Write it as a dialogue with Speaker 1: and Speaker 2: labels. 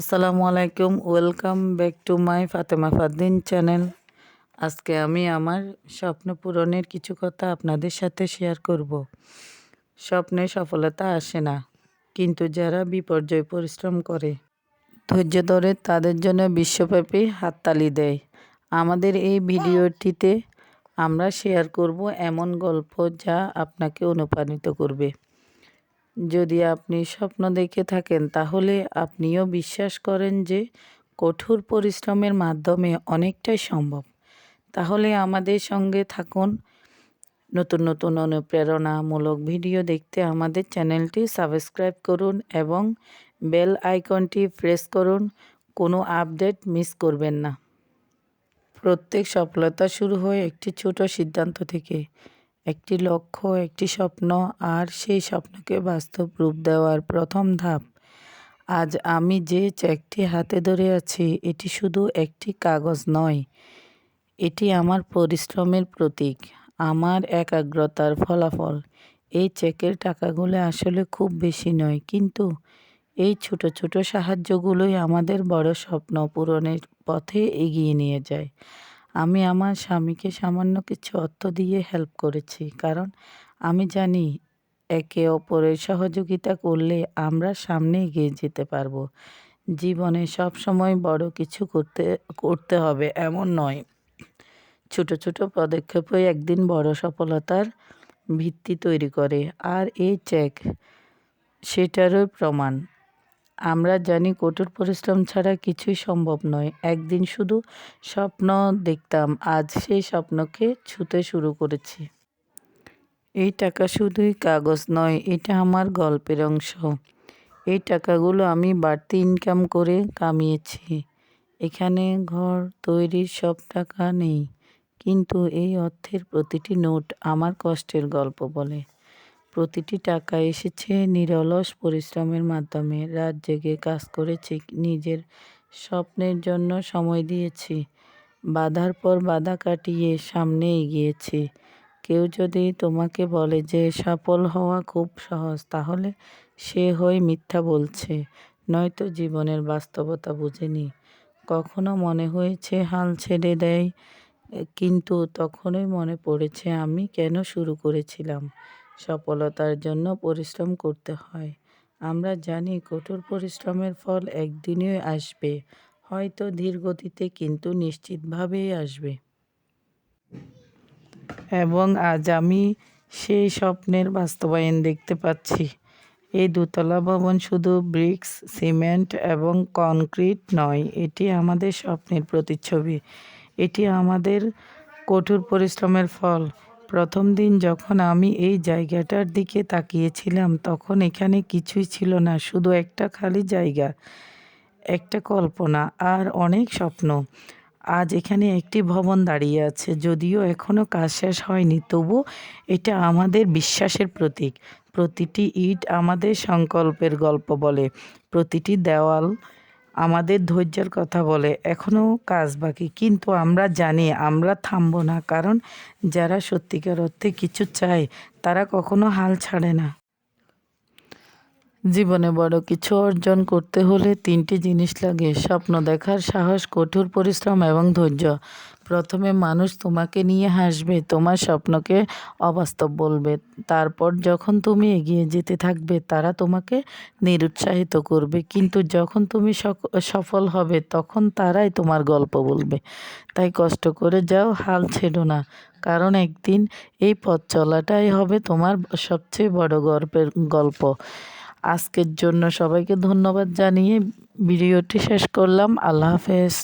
Speaker 1: আসসালামু আলাইকুম, welcome back to my Fatema Faddin channel. আজকে আমি আমার স্বপ্ন পূরণের কিছু কথা আপনাদের সাথে শেয়ার করব। স্বপ্নে সফলতা আসে না, কিন্তু যারা বিপর্যয় পরিশ্রম করে, ধৈর্য ধরে তাদের জন্য বিশ্বব্যাপী হাততালি দেয়। আমাদের এই ভিডিওটিতে আমরা শেয়ার করব এমন গল্প যা আপনাকে অনুপ্রাণিত করবে। যদি আপনি স্বপ্ন দেখে থাকেন, তাহলে আপনিও বিশ্বাস করেন যে কঠোর পরিশ্রমের মাধ্যমে অনেকটাই সম্ভব। তাহলে আমাদের সঙ্গে থাকুন। নতুন নতুন অনুপ্রেরণামূলক ভিডিও দেখতে আমাদের চ্যানেলটি সাবস্ক্রাইব করুন এবং বেল আইকনটি প্রেস করুন। কোনো আপডেট মিস করবেন না। প্রত্যেক সফলতা শুরু হয় একটি ছোট সিদ্ধান্ত থেকে। একটি লক্ষ্য, একটি স্বপ্ন, আর সেই স্বপ্নকে বাস্তব রূপ দেওয়ার প্রথম ধাপ। আজ আমি যে চেকটি হাতে ধরে আছি, এটি শুধু একটি কাগজ নয়, এটি আমার পরিশ্রমের প্রতীক, আমার একাগ্রতার ফলাফল। এই চেকের টাকাগুলো আসলে খুব বেশি নয়, কিন্তু এই ছোট ছোট সাহায্যগুলোই আমাদের বড় স্বপ্ন পূরণের পথে এগিয়ে নিয়ে যায়। আমি আমার স্বামীকে সামান্য কিছু অর্থ দিয়ে হেল্প করেছি। কারণ আমি জানি একে অপরের সহযোগিতা করলে আমরা সামনে এগিয়ে যেতে পারব। জীবনে সব সময় বড় কিছু করতে করতে হবে এমন নয়। ছোট ছোট পদক্ষেপই একদিন বড় সফলতার ভিত্তি তৈরি করে। আর এই চেক সেটারও প্রমাণ। আমরা জানি কঠোর পরিশ্রম ছাড়া কিছুই সম্ভব নয়। একদিন শুধু স্বপ্ন দেখতাম, আজ সেই স্বপ্নকে ছুতে শুরু করেছি। এই টাকা শুধুই কাগজ নয়, এটা আমার গল্পের অংশ। এই টাকাগুলো আমি বাড়তি ইনকাম করে কামিয়েছি। এখানে ঘর তৈরির সব টাকা নেই, কিন্তু এই অর্থের প্রতিটি নোট আমার কষ্টের গল্প বলে। প্রতিটি টাকা এসেছে নিরলস পরিশ্রমের মাধ্যমে। রাত জেগে কাজ করেছি, নিজের স্বপ্নের জন্য সময় দিয়েছি। বাধার পর বাধা কাটিয়ে সামনে এগিয়েছি। কেউ যদি তোমাকে বলে যে সফল হওয়া খুব সহজ, তাহলে সে হয় মিথ্যা বলছে। নয়তো জীবনের বাস্তবতা বুঝেনি। কখনো মনে হয়েছে হাল ছেড়ে দেয়, কিন্তু তখনই মনে পড়েছে আমি কেন শুরু করেছিলাম। সফলতার জন্য পরিশ্রম করতে হয়। আমরা জানি কঠোর পরিশ্রমের ফল একদিনই আসবে, হয়তো ধীর গতিতে কিন্তু নিশ্চিতভাবেই আসবে। এবং আজ আমি সেই স্বপ্নের বাস্তবায়ন দেখতে পাচ্ছি। এই দোতলা ভবন শুধু ব্রিক্স, সিমেন্ট এবং কনক্রিট নয়, এটি আমাদের স্বপ্নের প্রতিচ্ছবি। এটি আমাদের কঠোর পরিশ্রমের ফল। প্রথম দিন যখন আমি এই জায়গাটার দিকে তাকিয়েছিলাম, তখন এখানে কিছুই ছিল না, শুধু একটা খালি জায়গা, একটা কল্পনা আর অনেক স্বপ্ন। আজ এখানে একটি ভবন দাঁড়িয়ে আছে, যদিও এখনও কাজ শেষ হয়নি, তবু এটা আমাদের বিশ্বাসের প্রতীক। প্রতিটি ইট আমাদের সংকল্পের গল্প বলে, প্রতিটি দেওয়াল আমাদের ধৈর্যের কথা বলে এখনও কাজ বাকি। কিন্তু আমরা জানি, আমরা থামব না। কারণ যারা সত্যিকার অর্থে কিছু চায়, তারা কখনো হাল ছাড়ে না। জীবনে বড় কিছু অর্জন করতে হলে তিনটি জিনিস লাগে। স্বপ্ন দেখার সাহস, কঠোর পরিশ্রম এবং ধৈর্য। প্রথমে মানুষ তোমাকে নিয়ে হাসবে, তোমার স্বপ্নকে অবাস্তব বলবে। তারপর যখন তুমি এগিয়ে যেতে থাকবে, তারা তোমাকে নিরুৎসাহিত করবে। কিন্তু যখন তুমি সফল হবে, তখন তারাই তোমার গল্প বলবে। তাই কষ্ট করে যাও, হাল ছেড়ো না। কারণ একদিন এই পথ চলাটাই হবে তোমার সবচেয়ে বড় গল্পের গল্প। আজকের জন্য সবাইকে ধন্যবাদ জানিয়ে ভিডিওটি শেষ করলাম। আল্লাহ হাফেজ।